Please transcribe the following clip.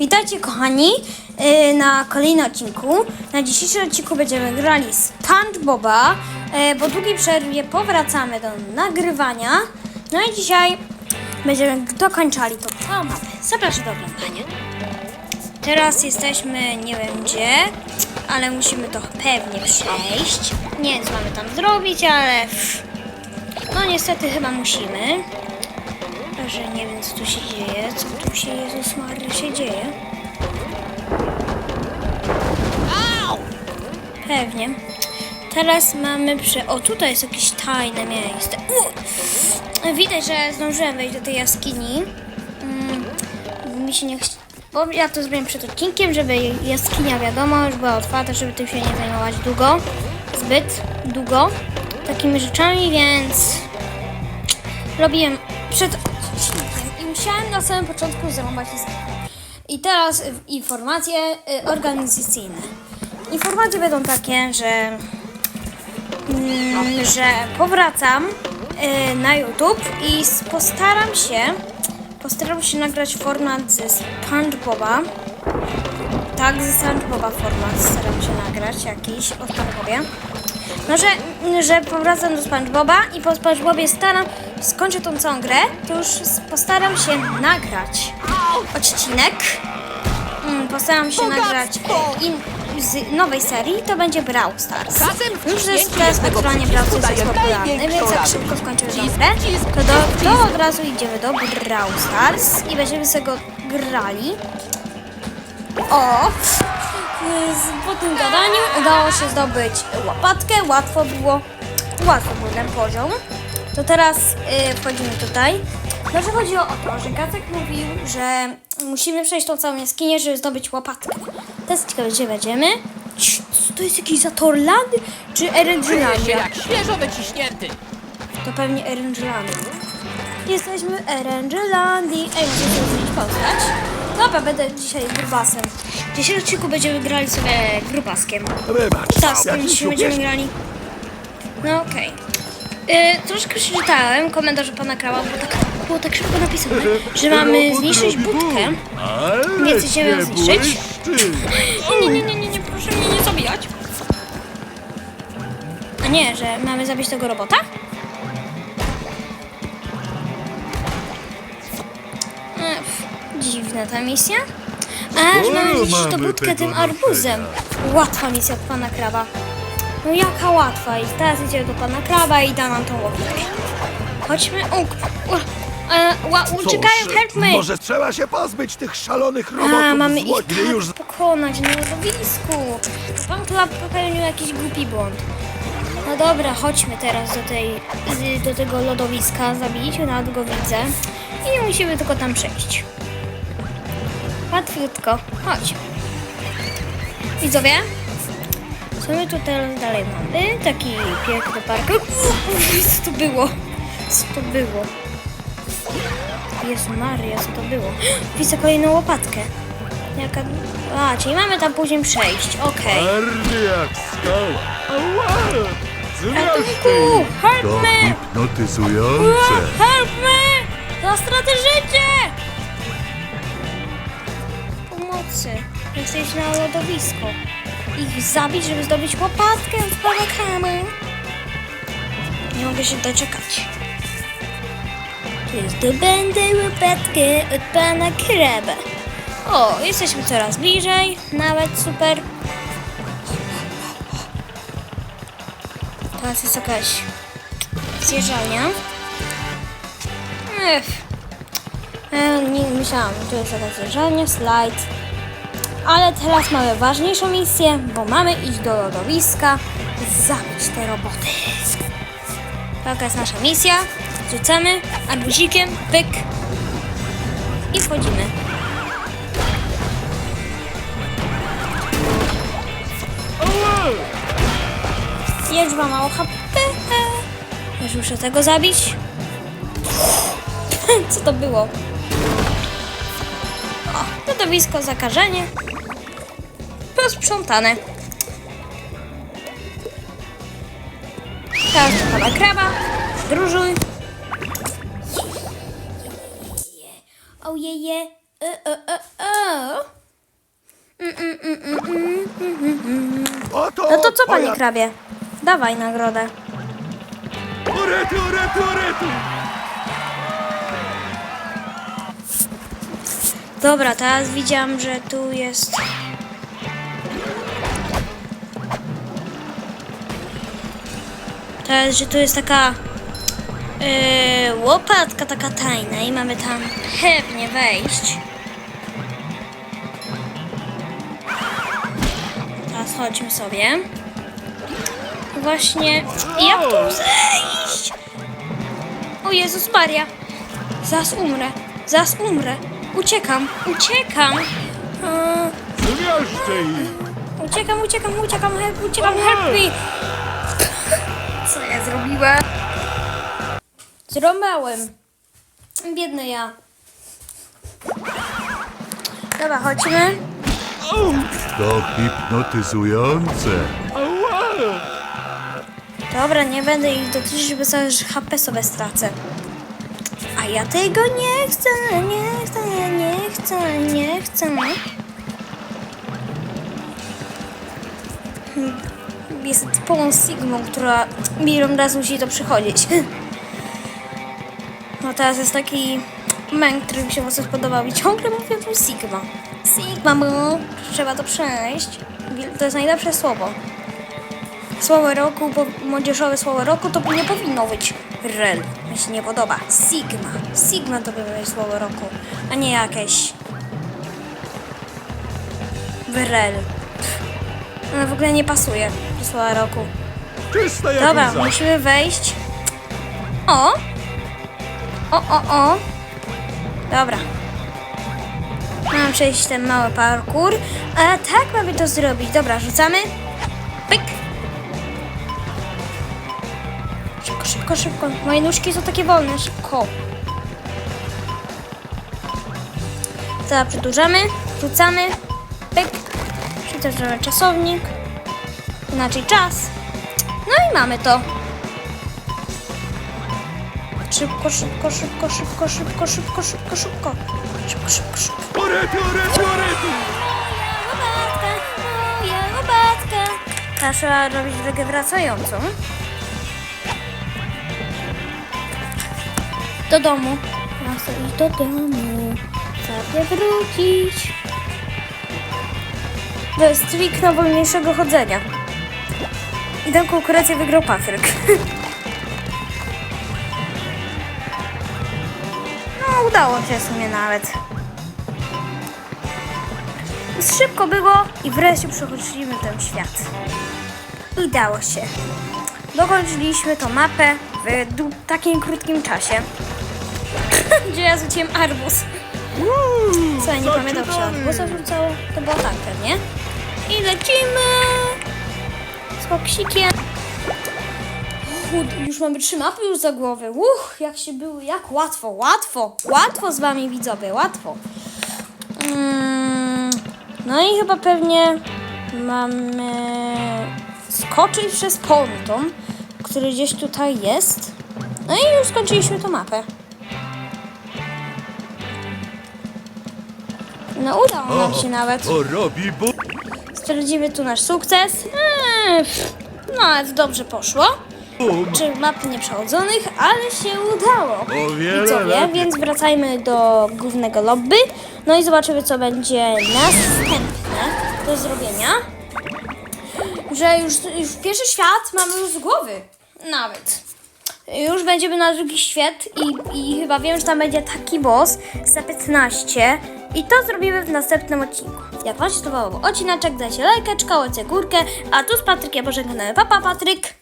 Witajcie kochani yy, na kolejnym odcinku. Na dzisiejszym odcinku będziemy grali SpongeBoba. Yy, Po długiej przerwie powracamy do nagrywania. No i dzisiaj będziemy dokończali to całą mapę. Zapraszam do oglądania. Teraz jesteśmy nie wiem gdzie, ale musimy to pewnie przejść. Nie wiem co mamy tam zrobić, ale no niestety chyba musimy. Że nie wiem co tu się dzieje, co tu się Jezus Maria się dzieje. Pewnie. Teraz mamy przy... O, tutaj jest jakieś tajne miejsce. U! Widać, że zdążyłem wejść do tej jaskini. Mm, mi się nie chce... Bo ja to zrobiłem przed odcinkiem, żeby jaskinia, wiadomo, już była otwarta, żeby tym się nie zajmować długo. Zbyt długo. Takimi rzeczami, więc robiłem przed i musiałem na samym początku zarąbać jaskinię. I teraz y, informacje y, organizacyjne. Informacje będą takie, że, mm, że powracam y, na YouTube i postaram się postaram się nagrać format ze SpongeBoba. Tak, ze SpongeBoba format staram się nagrać jakiś o SpongeBobie. No, że, że powracam do SpongeBoba i po SpongeBobie staram, skończę tą całą grę, to już postaram się nagrać odcinek. Mm, Postaram się nagrać e, in, z nowej serii, to będzie Brawl Stars. Już jest teraz aktualnie Brawl Stars jest popularny, więc jak szybko Wcisk, grę, to, do, to od razu idziemy do Brawl Stars i będziemy sobie go grali. O! Z- Po tym gadaniu udało się zdobyć łopatkę, łatwo było, łatwo był ten poziom. To teraz y, wchodzimy tutaj. No, że chodzi o to, że Gacek mówił, że musimy przejść tą całą jaskinię, żeby zdobyć łopatkę. Teraz ciekawe, gdzie będziemy. Cii, co To jest jakiś Zatorland czy Erengelandia? jak świeżo wyciśnięty. To pewnie Erengelandia. Jesteśmy w Erengelandii. Ej, muszę sobie zmienić postać. Dobra, będę dzisiaj grubasem. W dzisiejszym odcinku będziemy grali sobie grubaskiem. Wybacz, Tak, z tym jakiś dzisiaj będziemy grali. No okej. Y, troszkę przeczytałem komentarz pana Krała, bo tak, było tak szybko napisane, że mamy zniszczyć budkę. Nie chcecie ją zniszczyć? błyszczy. Nie, nie, nie, nie, nie, proszę mnie nie zabijać. A nie, że mamy zabić tego robota? E, Dziwna ta misja. A, że mamy O, zniszczyć tę mamy budkę tym arbuzem. Łatwa misja od pana Kraba. No jaka łatwa. I teraz idziemy do pana Kraba i da nam tą łopatkę. Chodźmy. O, u, e, uciekają, help me! Może trzeba się pozbyć tych szalonych robotów A, mamy ich tak już... pokonać na lodowisku. Pan Klap popełnił jakiś głupi błąd. No dobra, chodźmy teraz do, tej, do tego lodowiska, zabić, nawet go widzę. I musimy tylko tam przejść. Łatwiutko, chodź. Widzowie, co my tu teraz dalej mamy? Taki piękny park. Co to było? Co to było? Jezu Maria, co to było? Widzę kolejną łopatkę. Jaka... A, czyli mamy tam później przejść, okej. Twardy jak skała. Ała! Ratunku! Help To me! hipnotyzujące. Help me! Za stratę życie! Pomocy. Iść na lodowisko. Ich zabić, żeby zdobyć łopatkę od pana Kramy. Nie mogę się doczekać. Zdobędę łopatkę od pana Kraba? O, jesteśmy coraz bliżej. Nawet super. Teraz jest jakaś zjeżdżalnia. Ech. E, nie myślałam, to jest jakaś zjeżdżalnia, slajd. Ale teraz mamy ważniejszą misję, bo mamy iść do lodowiska, zabić te roboty. Taka jest nasza misja. Rzucamy arbuzikiem, pyk i wchodzimy. Ma mało HP. Już muszę tego zabić. Co to było? O, lodowisko, zakażenie. Posprzątane. Teraz pana kraba. Zdróżuj. Ojeje, E, e, e, e. Oto No to co, panie krabie? Dawaj nagrodę. Orety, orety, orety! Dobra, teraz widziałam, że tu jest. Teraz, że tu jest taka yy, łopatka taka tajna i mamy tam pewnie wejść. Teraz chodźmy sobie. Właśnie. Jak tu zejść? O Jezus Maria. Zaraz umrę. Zaraz umrę. Uciekam. Uciekam. Ich! Uciekam, uciekam, uciekam, help, uciekam, help me! Zrobiłem? Zrobiłem. Biedny ja. Dobra, chodźmy. To hipnotyzujące! Dobra, nie będę ich dotyczyć, bo zaraz HP sobie stracę. A ja tego nie chcę, nie chcę, nie chcę, nie chcę. Jest typową Sigmą, która milion razy musi to przychodzić. No teraz jest taki męk, który mi się mocno spodobał i ciągle mówię tu Sigma. Sigma, bo trzeba to przejść. To jest najlepsze słowo słowo roku, młodzieżowe słowo roku to nie powinno być rel. Mi się nie podoba. Sigma. Sigma to powinno być słowo roku, a nie jakieś wrel. No w ogóle nie pasuje słowa roku. Czysta jak Dobra, łza. musimy wejść. O! O, o, o. Dobra. Mam przejść ten mały parkour. A tak mamy to zrobić. Dobra, rzucamy. Pyk. Szybko, szybko, szybko. Moje nóżki są takie wolne. Szybko. Teraz przedłużamy. Rzucamy. Pyk. Przedłużamy czasownik. Inaczej czas. No i mamy to. Szybko, szybko, szybko, szybko, szybko, szybko, szybko, szybko. Szybko, szybko, szybko. Orety, orety! Moja. Teraz trzeba robić drogę wracającą. Do domu. Ja chcę iść do domu. Chcę wrócić. To jest trik wolniejszego chodzenia. I tę konkurencję wygrał Patryk. No, udało się w sumie nawet. Szybko było i wreszcie przechodziliśmy ten świat. I dało się. Dokończyliśmy tą mapę w takim krótkim czasie. Gdzie ja rzuciłem arbuz. Co, ja nie pamiętam, czy arbuza rzucało? To było tak pewnie. I lecimy! Koksikiem. Uch, już mamy trzy mapy już za głowę. Uch, jak się było, jak łatwo, łatwo, łatwo z wami widzowie, łatwo. Mm, no i chyba pewnie mamy skoczyć przez ponton, który gdzieś tutaj jest. No i już skończyliśmy tą mapę. No udało nam się nawet. O, robi bu... Stwierdzimy tu nasz sukces. Eee, no, ale dobrze poszło. Czy map nieprzechodzonych, ale się udało. O wiele Widzowie, lepiej. więc wracajmy do głównego lobby. No i zobaczymy, co będzie następne do zrobienia. Że już, już pierwszy świat mamy już z głowy. Nawet. Już będziemy na drugi świat i, i chyba wiem, że tam będzie taki boss za 15 i to zrobimy w następnym odcinku. Jak Wam się podobał odcineczek, dajcie lajkę, czkałecie górkę, a tu z Patrykiem pożegnamy. Papa Patryk!